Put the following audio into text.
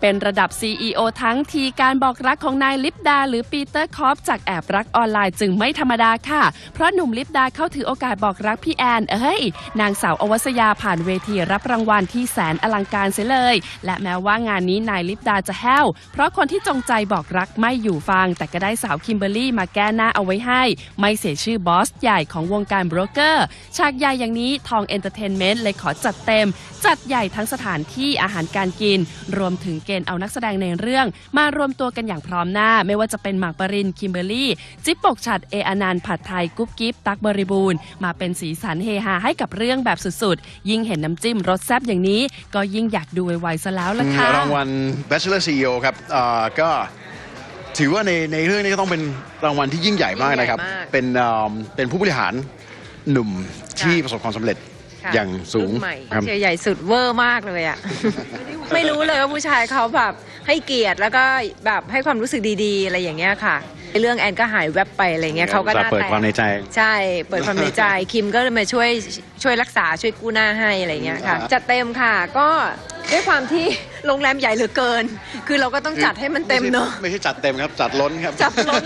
เป็นระดับ CEO ทั้งทีการบอกรักของนายลิปดา หรือปีเตอร์คอฟจากแอบรักออนไลน์จึงไม่ธรรมดาค่ะ เพราะหนุ่มลิปดาเข้าถือโอกาสบอกรักพี่แอน เอ้ย นางสาวอวสยาผ่านเวทีรับรางวัลที่แสนอลังการเสียเลย และแม้ว่างานนี้นายลิปดาจะแห้ว เพราะคนที่จงใจบอกรักไม่อยู่ฟัง แต่ก็ได้สาวคิมเบอร์รี่มาแก้หน้าเอาไว้ให้ ไม่เสียชื่อบอสใหญ่ของวงการโบรกเกอร์ฉากใหญ่อย่างนี้ทองเอนเตอร์เทนเมนต์เลยขอจัดเต็ม จัดใหญ่ทั้งสถานที่อาหารการกิน รวมถึงเกณฑ์เอานักแสดงในเรื่อง มารวมตัวกันอย่างพร้อมหน้า ไม่ว่าจะเป็นหมากปรินคิมเบอร์รี่ จิ๊บปกฉัดเออนันต์ผัดไทยกุ๊บกิ๊บตักบริบูรณ์ มาเป็นสีสันเฮฮาให้กับเรื่องแบบสุดๆ ยิ่งเห็นน้ำจิ้มรสแซ่บอย่างนี้ ก็ยิ่งอยากดูไวๆซะแล้วล่ะค่ะรางวัล Bachelor CEO ครับเอ่อก็ถือว่าในในเรื่องนี้ก็ต้องเป็นรางวัลที่ยิ่งใหญ่มากนะครับยิ่งใหญ่มากเป็นเอ่อเป็นผู้บริหารหนุ่มที่ค่ะประสบความสำเร็จ ค่ะอย่างสูงรุ่นใหม่ครับ เชียร์ใหญ่สุดเวอร์มากเลยอะไม่รู้เลยว่าผู้ชายเขาแบบให้เกียรติแล้วก็แบบให้ความรู้สึกดีๆ อะไรอย่างเงี้ยค่ะเรื่องแอนก็หายแวบไปอะไรเงี้ยเขาก็หน้าเปิดแตกความในใจ ใช่ เปิดความในใจ คิมก็เลยมาช่วยช่วยรักษาช่วยกู้หน้าให้อะไรเงี้ยค่ะจัดเต็มค่ะก็ด้วยความที่โรงแรมใหญ่เหลือเกิน คือเราก็ต้องจัดให้มันเต็มเนอะ ไม่ใช่จัดเต็มครับ จัดล้นครับ จัดล้น